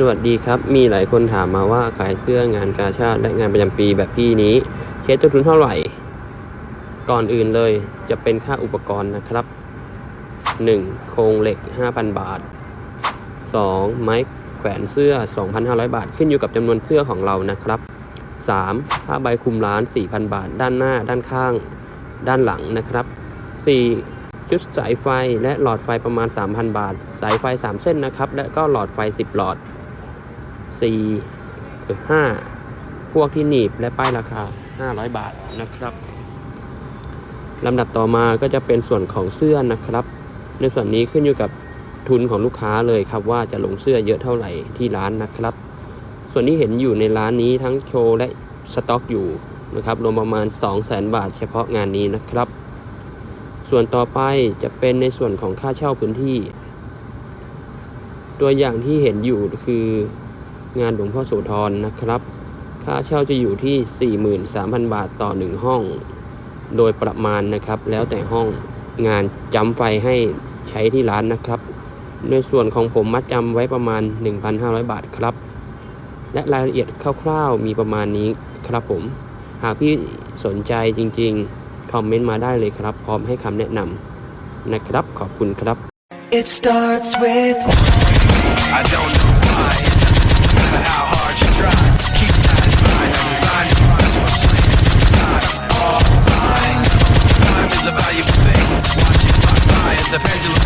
สวัสดีครับ มีหลายคนถามมาว่าขายเสื้องานกาชาติและงานประจำปีแบบพี่นี้เช็ดต้นทุนเท่าไหร่ ก่อนอื่นเลยจะเป็นค่าอุปกรณ์นะครับ 1. โครงเหล็ก 5,000 บาท 2. ไม้แขวนเสื้อ 2,500 บาท ขึ้นอยู่กับจำนวนเสื้อของเรานะครับ 3. ผ้าใบคลุมร้าน 4,000 บาท ด้านหน้า ด้านข้าง ด้านหลังนะครับ 4. ชุดสายไฟและหลอดไฟประมาณ 3,000 บาท สายไฟ 3 เส้นนะครับ และก็หลอดไฟ 10 หลอด 4หรือ5พวกที่หนีบและป้ายราคา 500 บาทนะครับลำดับต่อมาก็จะเป็นส่วนของเสื้อนะครับ ในส่วนนี้ขึ้นอยู่กับทุนของลูกค้าเลยครับว่าจะลงเสื้อเยอะเท่าไหร่ที่ร้านนะครับ ส่วนที่เห็นอยู่ในร้านนี้ทั้งโชว์และสต็อกอยู่นะครับรวมประมาณ 200,000 บาทเฉพาะงานนี้นะครับ ส่วนต่อไปจะเป็นในส่วนของค่าเช่าพื้นที่ ตัวอย่างที่เห็นอยู่คือ งานหลวงพ่อโสธรนะครับ ค่าเช่าจะอยู่ที่ 43,000 บาทต่อ 1 ห้อง โดยประมาณนะครับ แล้วแต่ห้องงานจำไฟให้ใช้ที่ร้านนะครับ ในส่วนของผมมัดจำไว้ประมาณ 1,500 บาทครับ และรายละเอียดคร่าวๆมีประมาณนี้ครับผม หากพี่สนใจจริงๆ คอมเมนต์มาได้เลยครับ พร้อมให้คำแนะนำนะครับ ขอบคุณครับ It starts with the pendulum